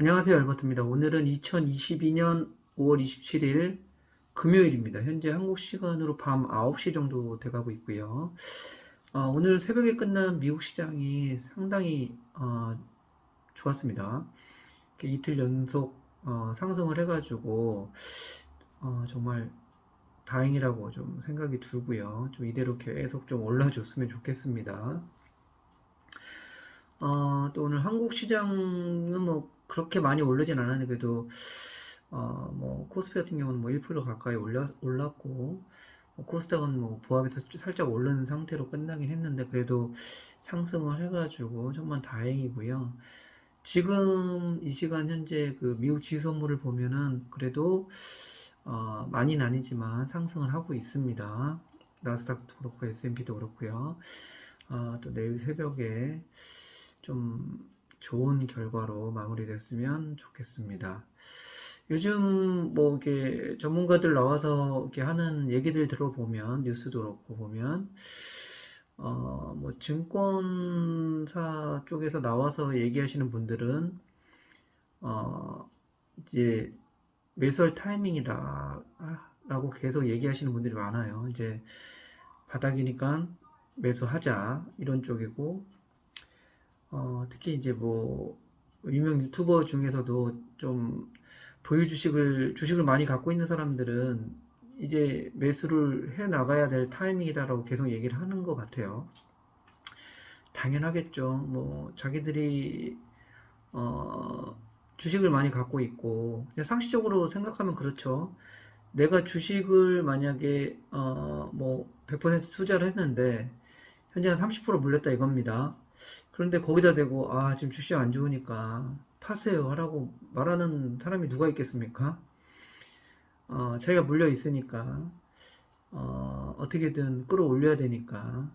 안녕하세요. 알버트입니다. 오늘은 2022년 5월 27일 금요일입니다. 현재 한국 시간으로 밤 9시 정도 돼가고 있고요. 어, 오늘 새벽에 끝난 미국 시장이 상당히 어, 좋았습니다. 이틀 연속 어, 상승을 해가지고 어, 정말 다행이라고 좀 생각이 들고요. 좀 이대로 계속 좀 올라줬으면 좋겠습니다. 어, 또 오늘 한국 시장은 뭐 그렇게 많이 오르진 않았는데 그래도 어, 뭐 코스피 같은 경우는 뭐 1% 가까이 올라, 올랐고 뭐 코스닥은 뭐 보합에서 살짝 오른 상태로 끝나긴 했는데 그래도 상승을 해가지고 정말 다행이고요. 지금 이 시간 현재 그 미국 지수 선물을 보면은 그래도 어, 많이는 아니지만 상승을 하고 있습니다. 나스닥도 그렇고 S&P도 그렇고요. 아, 또 내일 새벽에 좀 좋은 결과로 마무리됐으면 좋겠습니다. 요즘 뭐 이렇게 전문가들 나와서 이렇게 하는 얘기들 들어보면 뉴스도 그렇고 보면 어 뭐 증권사 쪽에서 나와서 얘기하시는 분들은 어 이제 매수할 타이밍이다 라고 계속 얘기하시는 분들이 많아요. 이제 바닥이니까 매수하자 이런 쪽이고 어, 특히 이제 뭐 유명 유튜버 중에서도 좀 보유 주식을 주식을 많이 갖고 있는 사람들은 이제 매수를 해 나가야 될 타이밍이다라고 계속 얘기를 하는 것 같아요. 당연하겠죠. 뭐 자기들이 어, 주식을 많이 갖고 있고 상식적으로 생각하면 그렇죠. 내가 주식을 만약에 어, 뭐 100% 투자를 했는데 현재 한 30% 물렸다 이겁니다. 그런데 거기다 대고 아 지금 주식 안 좋으니까 파세요 하라고 말하는 사람이 누가 있겠습니까? 어, 자기가 물려 있으니까 어, 어떻게든 끌어올려야 되니까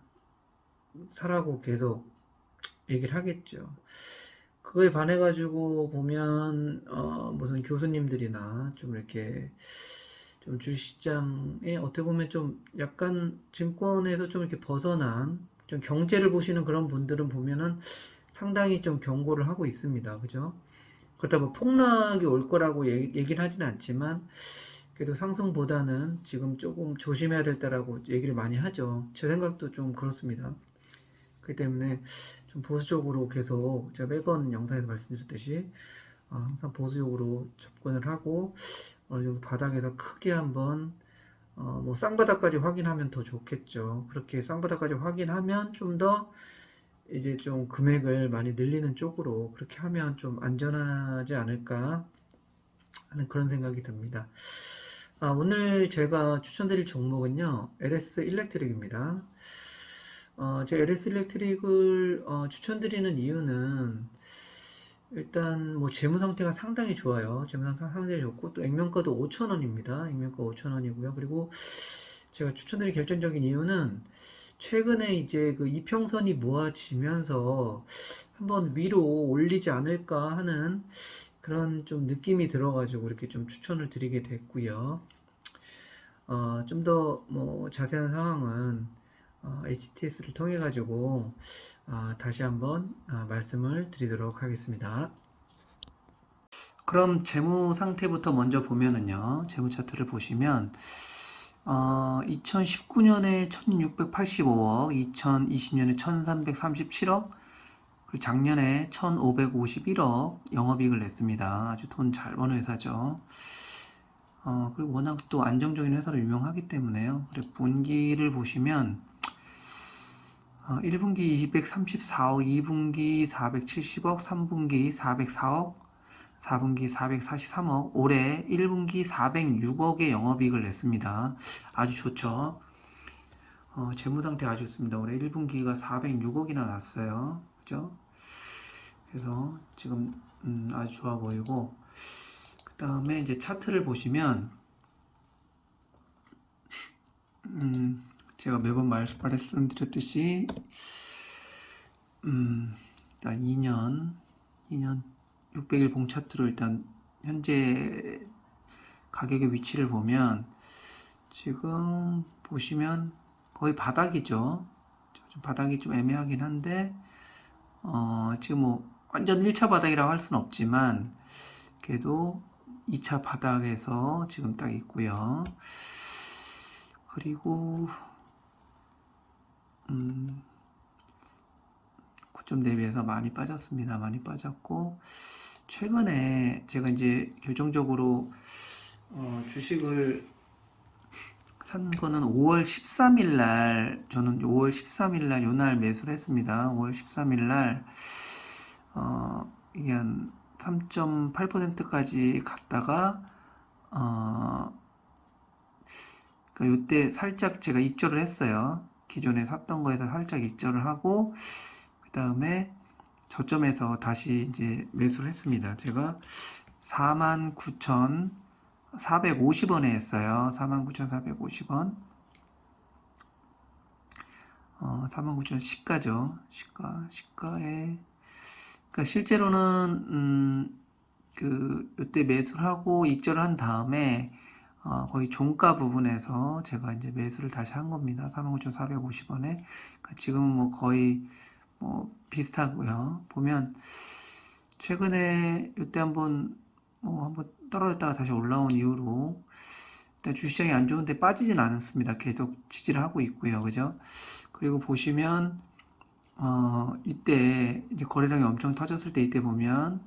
사라고 계속 얘기를 하겠죠. 그거에 반해 가지고 보면 어, 무슨 교수님들이나 좀 이렇게 좀 주식시장에 어떻게 보면 좀 약간 증권에서 좀 이렇게 벗어난 좀 경제를 보시는 그런 분들은 보면은 상당히 좀 경고를 하고 있습니다. 그죠? 그렇다고 폭락이 올 거라고 얘기, 얘기는 하지는 않지만 그래도 상승보다는 지금 조금 조심해야 될 때라고 얘기를 많이 하죠. 제 생각도 좀 그렇습니다. 그렇기 때문에 좀 보수적으로 계속 제가 매번 영상에서 말씀드렸듯이 어, 항상 보수적으로 접근을 하고 어느 정도 바닥에서 크게 한번 어, 뭐 쌍바닥까지 확인하면 더 좋겠죠. 그렇게 쌍바닥까지 확인하면 좀 더 이제 좀 금액을 많이 늘리는 쪽으로 그렇게 하면 좀 안전하지 않을까 하는 그런 생각이 듭니다. 아, 오늘 제가 추천드릴 종목은요, LS 일렉트릭입니다. 어, 제 LS 일렉트릭을 어, 추천드리는 이유는 일단 뭐 재무 상태가 상당히 좋아요. 재무 상태가 상당히 좋고 또 액면가도 5,000원입니다. 액면가 5,000원이고요. 그리고 제가 추천드릴 결정적인 이유는 최근에 이제 그 이평선이 모아지면서 한번 위로 올리지 않을까 하는 그런 좀 느낌이 들어가지고 이렇게 좀 추천을 드리게 됐고요. 어, 좀 더 뭐 자세한 상황은 어, HTS를 통해 가지고 어, 다시 한번 어, 말씀을 드리도록 하겠습니다. 그럼 재무 상태부터 먼저 보면은요. 재무 차트를 보시면 어, 2019년에 1685억, 2020년에 1337억, 그리고 작년에 1551억 영업이익을 냈습니다. 아주 돈 잘 버는 회사죠. 어, 그리고 워낙 또 안정적인 회사로 유명하기 때문에요. 그리고 분기를 보시면 어, 1분기 234억, 2분기 470억, 3분기 404억, 4분기 443억, 올해 1분기 406억의 영업이익을 냈습니다. 아주 좋죠. 어, 재무 상태 아주 좋습니다. 올해 1분기가 406억이나 났어요. 그죠? 그래서 지금 음, 아주 좋아 보이고 그 다음에 이제 차트를 보시면 음, 제가 매번 말, 말씀드렸듯이 음, 일단 2년 2년 600일 봉 차트로 일단 현재 가격의 위치를 보면 지금 보시면 거의 바닥이죠. 좀 바닥이 좀 애매하긴 한데 어, 지금 뭐 완전 1차 바닥이라고 할 수는 없지만 그래도 2차 바닥에서 지금 딱 있고요. 그리고 음, 고점 대비해서 많이 빠졌습니다. 많이 빠졌고 최근에 제가 이제 결정적으로 어, 주식을 산 거는 5월 13일 날 저는 5월 13일 날 요 날 매수를 했습니다. 5월 13일 날 어, 이게 한 3.8%까지 갔다가 어, 그러니까 요때 살짝 제가 익절을 했어요. 기존에 샀던 거에서 살짝 익절을 하고 그 다음에 저점에서 다시 이제 매수를 했습니다. 제가 49,450원에 했어요. 49,450원. 어, 49,000 시가죠. 시가, 시가에. 그러니까 실제로는, 음, 그, 요때 매수를 하고 익절을 한 다음에, 어, 거의 종가 부분에서 제가 이제 매수를 다시 한 겁니다. 49,450원에. 그러니까 지금은 뭐 거의 뭐 비슷하고요. 보면 최근에 이때 한번 뭐 한번 떨어졌다가 다시 올라온 이후로 주시장이 안 좋은데 빠지진 않았습니다. 계속 지지를 하고 있고요. 그죠? 그리고 보시면 어 이때 이제 거래량이 엄청 터졌을 때 이때 보면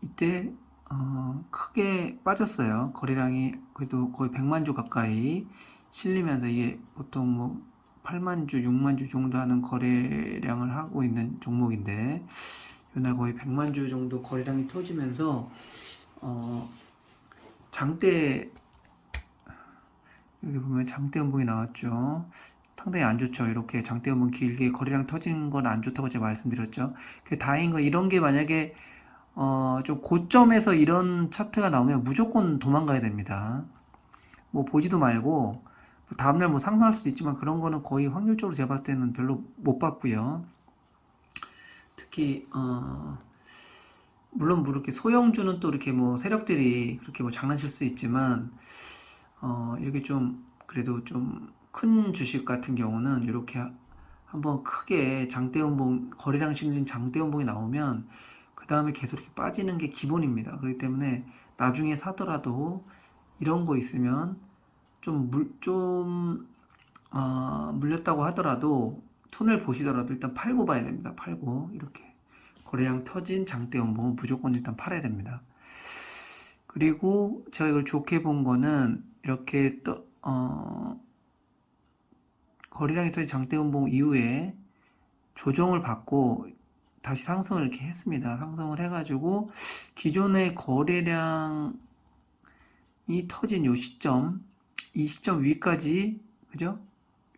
이때 어 크게 빠졌어요. 거래량이 그래도 거의 100만 주 가까이 실리면서 이게 보통 뭐 8만 주, 6만 주 정도 하는 거래량을 하고 있는 종목인데 요날 거의 100만 주 정도 거래량이 터지면서 어 장대 여기 보면 장대 음봉이 나왔죠. 상당히 안 좋죠. 이렇게 장대 음봉 길게 거래량 터지는 건 안 좋다고 제가 말씀드렸죠. 그 다행인 건 이런 게 만약에 어, 좀 고점에서 이런 차트가 나오면 무조건 도망가야 됩니다. 뭐 보지도 말고 다음날 뭐 상승할 수도 있지만 그런 거는 거의 확률적으로 제가 봤을 때는 별로 못 봤고요. 특히 어, 물론 뭐 이렇게 소형주는 또 이렇게 뭐 세력들이 그렇게 뭐 장난칠 수 있지만 어, 이렇게 좀 그래도 좀 큰 주식 같은 경우는 이렇게 한번 크게 장대음봉 거래량 실린 장대음봉이 나오면 그 다음에 계속 이렇게 빠지는 게 기본입니다. 그렇기 때문에 나중에 사더라도 이런 거 있으면 좀 물, 좀, 어, 물렸다고 하더라도, 톤을 보시더라도 일단 팔고 봐야 됩니다. 팔고, 이렇게. 거래량 터진 장대 연봉은 무조건 일단 팔아야 됩니다. 그리고 제가 이걸 좋게 본 거는, 이렇게 또, 어, 거래량이 터진 장대 연봉 이후에 조정을 받고, 다시 상승을 이렇게 했습니다. 상승을 해가지고, 기존의 거래량이 터진 요 시점, 이 시점 위까지 그죠?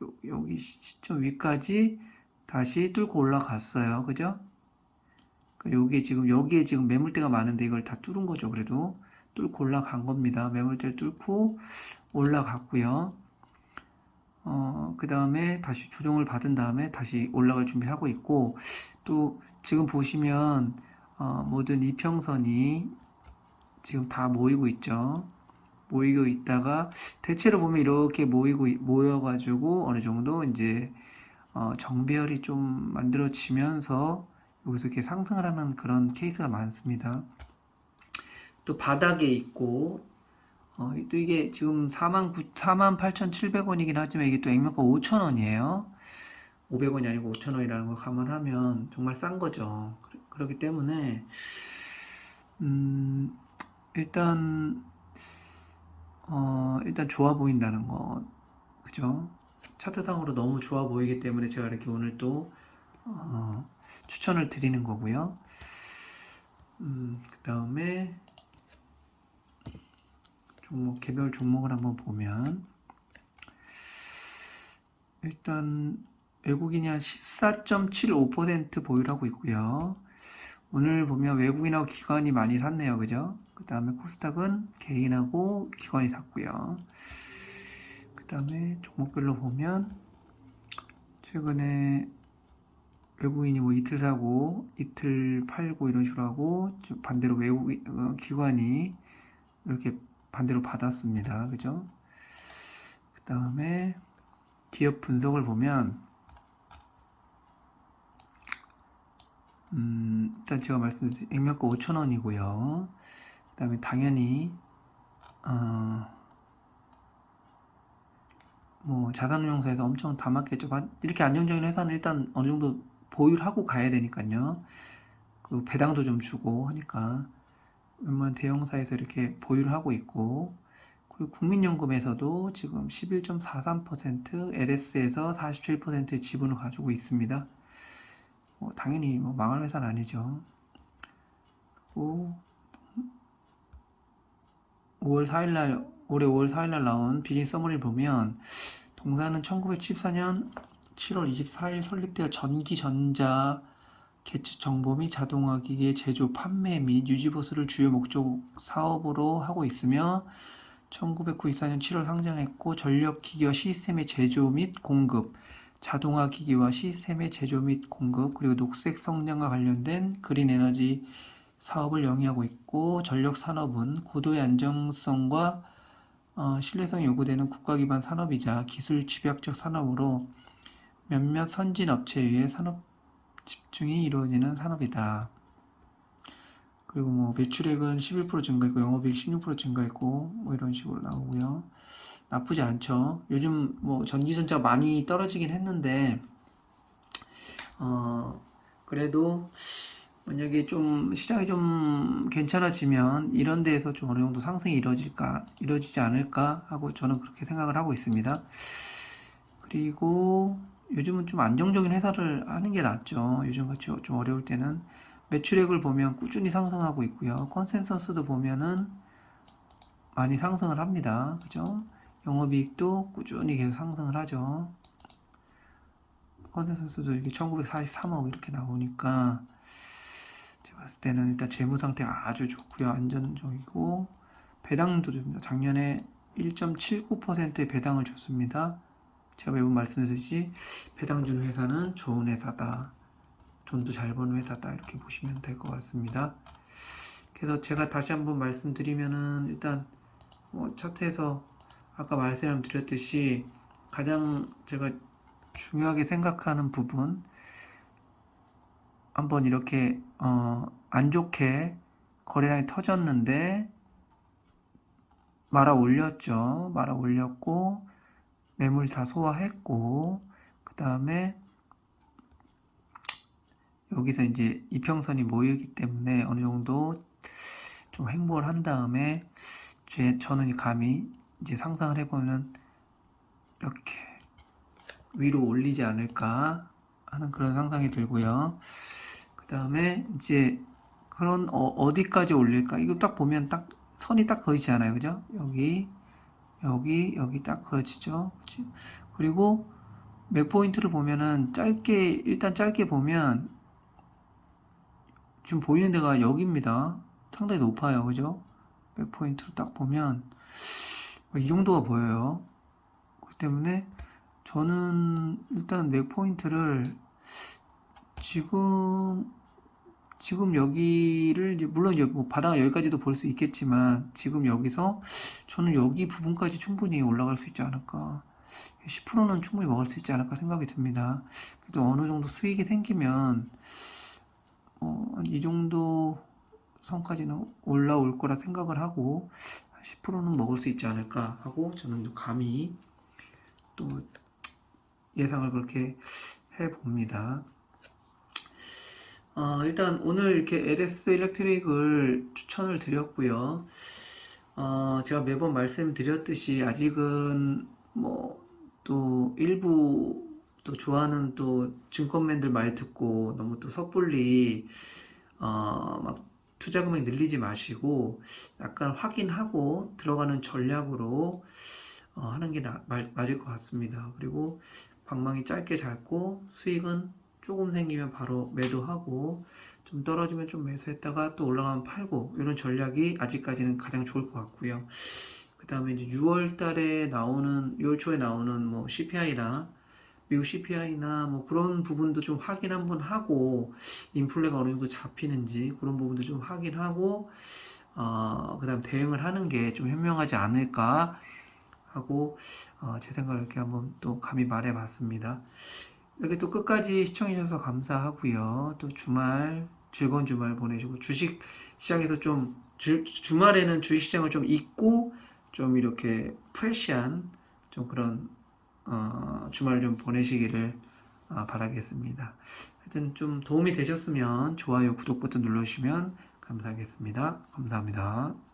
요, 여기 시점 위까지 다시 뚫고 올라갔어요. 그죠? 그러니까 여기에 지금 여기에 지금 매물대가 많은데 이걸 다 뚫은 거죠. 그래도 뚫고 올라간 겁니다. 매물대를 뚫고 올라갔고요. 어, 그 다음에 다시 조정을 받은 다음에 다시 올라갈 준비를 하고 있고 또 지금 보시면 어, 모든 이평선이 지금 다 모이고 있죠. 모이고 있다가 대체로 보면 이렇게 모이고 모여가지고 어느 정도 이제 어, 정배열이 좀 만들어지면서 여기서 이렇게 상승을 하는 그런 케이스가 많습니다. 또 바닥에 있고 어, 또 이게 지금 4만 9, 4만 8,700원이긴 하지만 이게 또 액면가 5,000원이에요. 500원이 아니고 5,000원이라는 걸 감안하면 정말 싼 거죠. 그렇기 때문에 음, 일단 어, 일단 좋아 보인다는 거, 그죠? 차트상으로 너무 좋아 보이기 때문에 제가 이렇게 오늘 또, 어, 추천을 드리는 거고요. 음, 그 다음에, 종목, 개별 종목을 한번 보면, 일단, 외국인이 한 14.75% 보유하고 있고요. 오늘 보면 외국인하고 기관이 많이 샀네요. 그죠? 그 다음에 코스닥은 개인하고 기관이 샀고요. 그 다음에 종목별로 보면 최근에 외국인이 뭐 이틀 사고 이틀 팔고 이런 식으로 하고 반대로 외국 어, 기관이 이렇게 반대로 받았습니다. 그죠? 그 다음에 기업 분석을 보면 음, 일단 제가 말씀드린 액면가 5,000원이고요. 그 다음에 당연히 어, 뭐 자산운용사에서 엄청. 반- 이렇게 안정적인 회사는 일단 어느 정도 보유를 하고 가야 되니까요. 그 배당도 좀 주고 하니까 웬만한 대형사에서 이렇게 보유를 하고 있고 그리고 국민연금에서도 지금 11.43% LS에서 47%의 지분을 가지고 있습니다. 뭐 당연히 뭐 망할 회사는 아니죠. 그리고 5월 4일날 올해 5월 4일날 나온 비즈니스 서머리를 보면 동사는 1974년 7월 24일 설립되어 전기전자 개체 정보 및 자동화 기기의 제조, 판매 및 유지 보수를 주요 목적 사업으로 하고 있으며 1994년 7월 상장했고 전력 기기와 시스템의 제조 및 공급, 자동화 기기와 시스템의 제조 및 공급, 그리고 녹색 성장과 관련된 그린 에너지 사업을 영위하고 있고 전력 산업은 고도의 안정성과 어, 신뢰성이 요구되는 국가 기반 산업이자 기술 집약적 산업으로 몇몇 선진 업체에 의해 산업 집중이 이루어지는 산업이다. 그리고 뭐 매출액은 11% 증가했고 영업이익 16% 증가했고 뭐 이런 식으로 나오고요. 나쁘지 않죠. 요즘 뭐 전기전자 많이 떨어지긴 했는데 어 그래도 만약에 좀 시장이 좀 괜찮아지면 이런 데에서 좀 어느 정도 상승이 이루어질까 이루어지지 않을까 하고 저는 그렇게 생각을 하고 있습니다. 그리고 요즘은 좀 안정적인 회사를 하는 게 낫죠. 요즘같이 좀 어려울 때는 매출액을 보면 꾸준히 상승하고 있고요. 컨센서스도 보면은 많이 상승을 합니다. 그죠? 영업이익도 꾸준히 계속 상승을 하죠. 컨센서스도 이게 1943억 이렇게 나오니까 제가 봤을 때는 일단 재무 상태가 아주 좋고요. 안전적이고 배당도 줍니다. 작년에 1.79%의 배당을 줬습니다. 제가 매번 말씀드렸듯이 배당 준 회사는 좋은 회사다. 돈도 잘 버는 회사다. 이렇게 보시면 될 것 같습니다. 그래서 제가 다시 한번 말씀드리면은 일단 뭐 차트에서 아까 말씀드렸듯이 가장 제가 중요하게 생각하는 부분 한번 이렇게 어, 안 좋게 거래량이 터졌는데 말아 올렸죠. 말아 올렸고 매물 다 소화했고 그 다음에 여기서 이제 이평선이 모이기 때문에 어느 정도 좀 행보를 한 다음에 제 저는 감히 이제 상상을 해보면 이렇게 위로 올리지 않을까 하는 그런 상상이 들고요. 그 다음에 이제 그런 어, 디까지 올릴까? 이거 딱 보면 딱 선이 딱 그어지지 않아요, 그죠? 여기 여기 여기 딱 그어지죠. 그치? 그리고 맥 포인트를 보면은 짧게 일단 짧게 보면 지금 보이는 데가 여기입니다. 상당히 높아요, 그죠? 맥 포인트로 딱 보면 이 정도가 보여요. 그렇기 때문에 저는 일단 맥 포인트를 지금 지금 여기를 물론 뭐 바다가 여기까지도 볼 수 있겠지만 지금 여기서 저는 여기 부분까지 충분히 올라갈 수 있지 않을까 10%는 충분히 먹을 수 있지 않을까 생각이 듭니다. 그래도 어느 정도 수익이 생기면 어, 이 정도 선까지는 올라올 거라 생각을 하고 10%는 먹을 수 있지 않을까 하고 저는 감히 또 예상을 그렇게 해 봅니다. 어, 일단 오늘 이렇게 LS 일렉트릭을 추천을 드렸고요. 어, 제가 매번 말씀드렸듯이 아직은 뭐 또 일부 또 좋아하는 또 증권맨들 말 듣고 너무 또 섣불리 어, 막 투자 금액 늘리지 마시고 약간 확인하고 들어가는 전략으로 어, 하는 게 나, 말, 맞을 것 같습니다. 그리고 방망이 짧게 잡고 수익은 조금 생기면 바로 매도하고 좀 떨어지면 좀 매수했다가 또 올라가면 팔고 이런 전략이 아직까지는 가장 좋을 것 같고요. 그 다음에 이제 6월 달에 나오는 6월 초에 나오는 뭐 CPI나 미국 CPI나 뭐 그런 부분도 좀 확인 한번 하고 인플레가 어느 정도 잡히는지 그런 부분도 좀 확인하고 어, 그다음 대응을 하는 게 좀 현명하지 않을까 하고 어, 제 생각을 이렇게 한번 또 감히 말해봤습니다. 이렇게 또 끝까지 시청해주셔서 감사하고요. 또 주말 즐거운 주말 보내시고 주식 시장에서 좀 주, 주말에는 주식 시장을 좀 잊고 좀 이렇게 프레시한 좀 그런 어, 주말을 좀 보내시기를 어, 바라겠습니다. 하여튼 좀 도움이 되셨으면 좋아요, 구독 버튼 눌러주시면 감사하겠습니다. 감사합니다.